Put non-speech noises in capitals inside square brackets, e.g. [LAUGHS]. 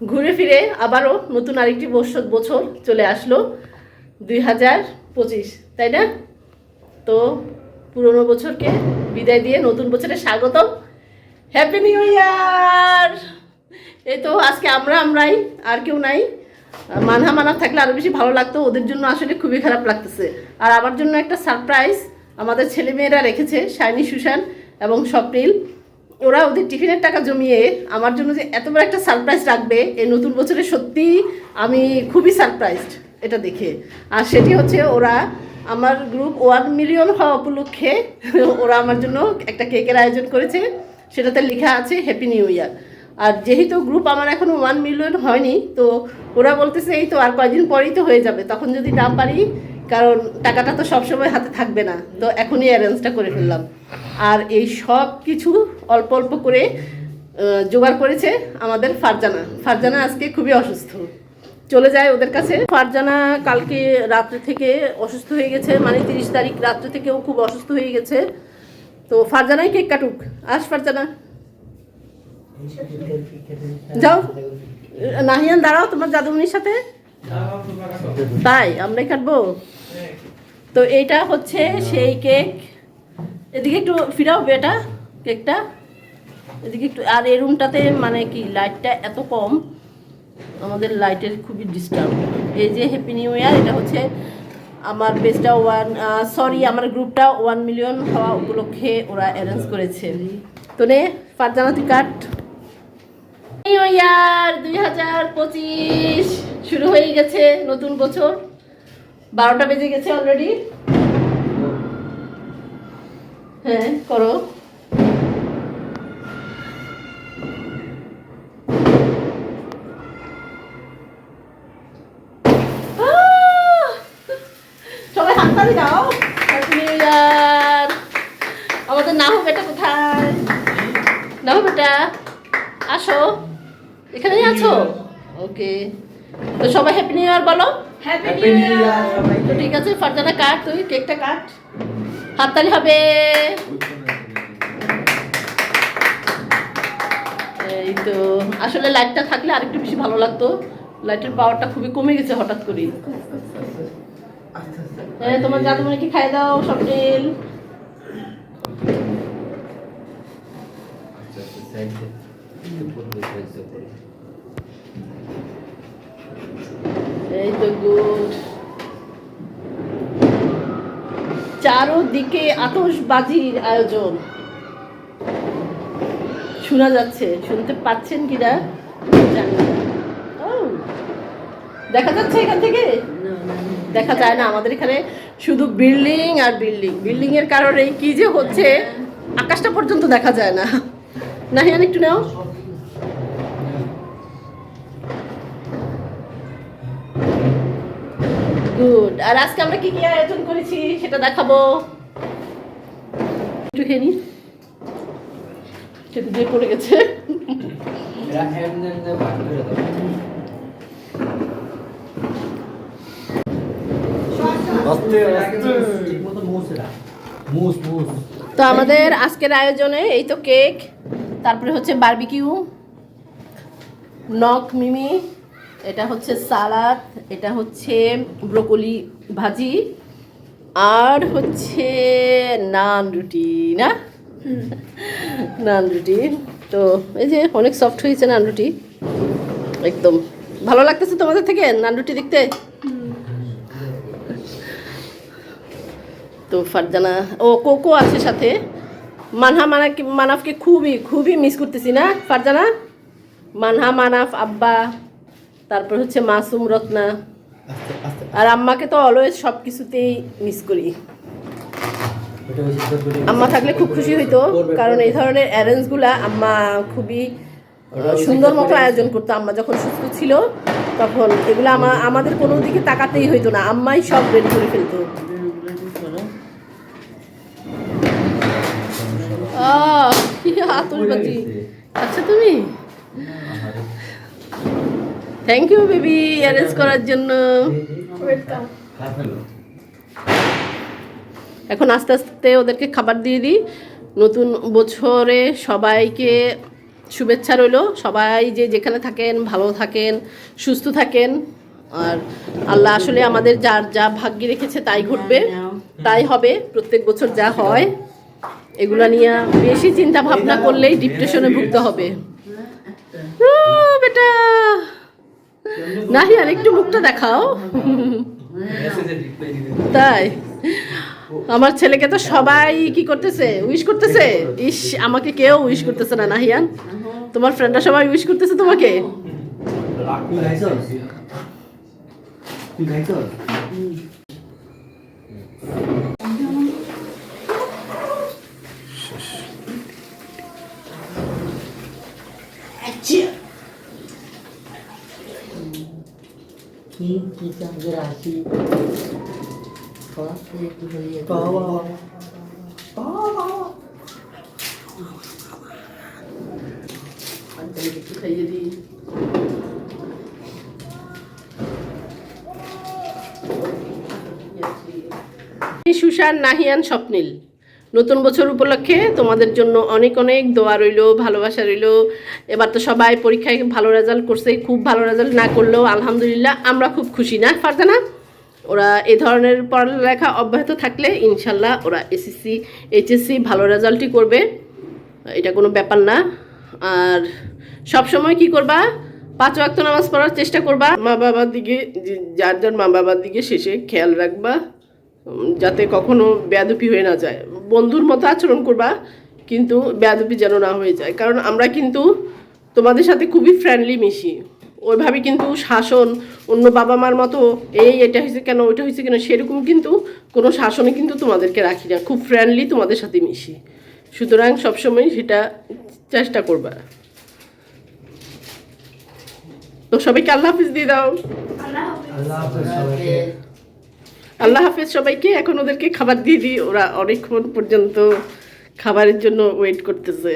ঘুরে ফিরে আবারও নতুন আরেকটি বছর বছর চলে আসলো দুই হাজার পঁচিশ, তাই না? তো পুরনো বছরকে বিদায় দিয়ে নতুন বছরে স্বাগতম। হ্যাপি নিউ ইয়ার এই তো আজকে আমরা আমরাই, আর কেউ নাই। মানহা মানা থাকলে আরও বেশি ভালো লাগতো, ওদের জন্য আসলে খুবই খারাপ লাগতেছে। আর আমার জন্য একটা সারপ্রাইজ আমাদের ছেলেমেয়েরা রেখেছে, শাইনি, সুশান এবং স্বপ্নিল। ওরা ওদের টিফিনের টাকা জমিয়ে আমার জন্য যে এত বড় একটা সারপ্রাইজ রাখবে, এই নতুন বছরে সত্যি আমি খুবই সারপ্রাইজড এটা দেখে। আর সেটি হচ্ছে ওরা আমার গ্রুপ ওয়ান মিলিয়ন হওয়া উপলক্ষে [LAUGHS] ওরা আমার জন্য একটা কেকের আয়োজন করেছে, সেটাতে লেখা আছে হ্যাপি নিউ ইয়ার আর যেহেতু গ্রুপ আমার এখনও ওয়ান মিলিয়ন হয়নি, তো ওরা বলতেছে, এই তো আর কয়েকদিন পরেই তো হয়ে যাবে, তখন যদি না পারি, কারণ টাকাটা তো সবসময় হাতে থাকবে না। তো এখনই অ্যারেঞ্জটা করে ফেললাম। আর এই সব কিছু অল্প অল্প করে জোগাড় করেছে আমাদের ফারজানা। ফারজানা আজকে খুবই অসুস্থ। চলে যায় ওদের কাছে। ফারজানা কালকে রাত্রে থেকে অসুস্থ হয়ে গেছে মানে তিরিশ তারিখ রাত্রে থেকেও খুব অসুস্থ হয়ে গেছে। তো ফারজানাই কেক কাটুক। আস ফারজানা। যাও। নাহিয়ান, দাঁড়াও, তোমার জাদুমনির সাথে। তাই, আমরাই কাটবো। তো এইটা হচ্ছে সেই কেক। এদিকে একটু ফিরাও বেটা, কেকটা। এদিকে একটু আর এই রুমটাতে মানে কি লাইটটা এত কম, আমাদের লাইটের খুবই ডিস্টার্ব এই যে হ্যাপি নিউ ইয়ার এটা হচ্ছে আমার পেজটা ওয়ান সরি আমার গ্রুপটা ওয়ান মিলিয়ন হওয়া উপলক্ষে ওরা অ্যারেঞ্জ করেছে। তো নে ফারজানা কাট। নিউ ইয়ার দুই হাজার পঁচিশ। শুরু হয়ে গেছে নতুন বছর। বারোটা বেজে গেছে অলরেডি হ্যাঁ করো। সবাই হাততালি দাও। আমাদের নাহু বেটা কোথায়? নাহু বেটা আসো। এখানেই আছো? ওকে। তো সবাই হ্যাপি নিউ ইয়ার বলো। হ্যাপি নিউ ইয়ার ঠিক আছে ফারজানা কাট তুই কেকটা কাট। হাততালি হবে। এই তো, আসলে লাইটটা থাকলে আরেকটু বেশি ভালো লাগতো। লাইটের পাওয়ারটা খুবই কমে গেছে হঠাৎ করে তোমার জাদুমণি কি খাই দাও স্বপ্নিল এই তো গুড চারোদিকে আতশবাজির আয়োজন। শোনা যাচ্ছে শুনতে পাচ্ছেন কিনা? জানি। দেখা যাচ্ছে এখান থেকে? দেখা যায় না। আমাদের এখানে শুধু বিল্ডিং আর বিল্ডিং। বিল্ডিং এর কারণে কি যে হচ্ছে আকাশটা পর্যন্ত দেখা যায় না। নাহিয়ান একটু নাও। গুড আর আজকে আমরা কি কি আয়োজন করেছি সেটা দেখাবো। একটু খেয়ে নি। সেটা দিয়ে পড়ে গেছে। তো আমাদের আজকের আয়োজনে এই তো কেক, তারপরে হচ্ছে বারবিকিউ নক মিমি এটা হচ্ছে সালাদ এটা হচ্ছে ব্রোকলি ভাজি আর হচ্ছে নান রুটি না? নান রুটি। তো এই যে অনেক সফট হয়েছে নান রুটি। একদম। ভালো লাগতেছে তোমাদের থেকে নান রুটি দেখতে? তো ফারজানা ও কোকো আছে সাথে। মানহা মানাকে মানাফকে খুবই খুবই মিস করতেছি না ফারজানা? মানহা মানাফ আব্বা। তারপর হচ্ছে মাসুম রত্না। আর আম্মাকে তো অলওয়েজ সব কিছুতেই মিস করি আম্মা থাকলে খুব খুশি হইতো কারণ এই ধরনের অ্যারেঞ্জগুলা আম্মা খুবই সুন্দর মতো আয়োজন করতো। আম্মা যখন সুস্থ ছিল তখন এগুলো আমা আমাদের কোনো দিকে তাকাতেই হইতো না। আম্মাই সব রেডি করে ফেলতো। আহ, কি আচ্ছা তুমি? থ্যাংক ইউ বেবি অ্যারেঞ্জ করার জন্য। এখন আস্তে আস্তে ওদেরকে খাবার দিয়ে দিই। নতুন বছরে সবাইকে শুভেচ্ছা রইল। সবাই যে যেখানে থাকেন ভালো থাকেন সুস্থ থাকেন। আর আল্লাহ আসলে আমাদের যার যা ভাগ্যে রেখেছে তাই ঘটবে। তাই হবে। প্রত্যেক বছর যা হয় এগুলা নিয়ে বেশি চিন্তা ভাবনা করলেই ডিপ্রেশনে ভুগতে হবে। [LAUGHS] বেটা। নাহি, আর একটু মুখটা দেখাও। তাই। আমার ছেলেকে তো সবাই কি করতেছে? উইশ করতেছে? ইস, আমাকে কেউ উইশ করতেছে না, নাহিয়ান। তোমার ফ্রেন্ডরা সবাই উইশ করতেছে তোমাকে? তুই খাইছস তুই খাইছস কি কি আসি খাইয়ে সুশান নাহিয়ান স্বপ্নিল। নতুন বছর উপলক্ষে তোমাদের জন্য অনেক অনেক দোয়া রইল, ভালোবাসা রইল। এবার তো সবাই পরীক্ষায় ভালো রেজাল্ট করছে, খুব ভালো রেজাল্ট না করলেও আলহামদুলিল্লাহ আমরা খুব খুশি, না ফারজানা? ওরা এ ধরনের পড়ালেখা অব্যাহত থাকলে ইনশাল্লাহ ওরা এসএসসি এইচএসসি ভালো রেজাল্টই করবে। এটা কোনো ব্যাপার না। আর সব সময় কি করবা? পাঁচ ওয়াক্ত নামাজ পড়ার চেষ্টা করবা। মা বাবার দিকে, যার যার মা বাবার দিকে শেষে খেয়াল রাখবা। যাতে কখনো বেয়াদুপি হয়ে না যায়। বন্ধুর মতো আচরণ করবা কিন্তু বেয়াদুপি যেন না হয়ে যায়। কারণ আমরা কিন্তু তোমাদের সাথে খুবই ফ্রেন্ডলি মিশি। ওইভাবে কিন্তু শাসন অন্য বাবা মার মতো এই এটা হয়েছে কেন ওইটা হয়েছে কেন? সেরকম কিন্তু কোনো শাসনে কিন্তু তোমাদেরকে রাখি না। খুব ফ্রেন্ডলি তোমাদের সাথে মিশি। সুতরাং সবসময় সেটা চেষ্টা করবা। তো সবাইকে আল্লাহ হাফিজ দিয়ে দাও। আল্লাহ হাফেজ। আল্লাহ হাফেজ সবাইকে, এখন ওদেরকে খাবার দিয়ে দিই। ওরা অনেকক্ষণ পর্যন্ত খাবারের জন্য ওয়েট করতেছে।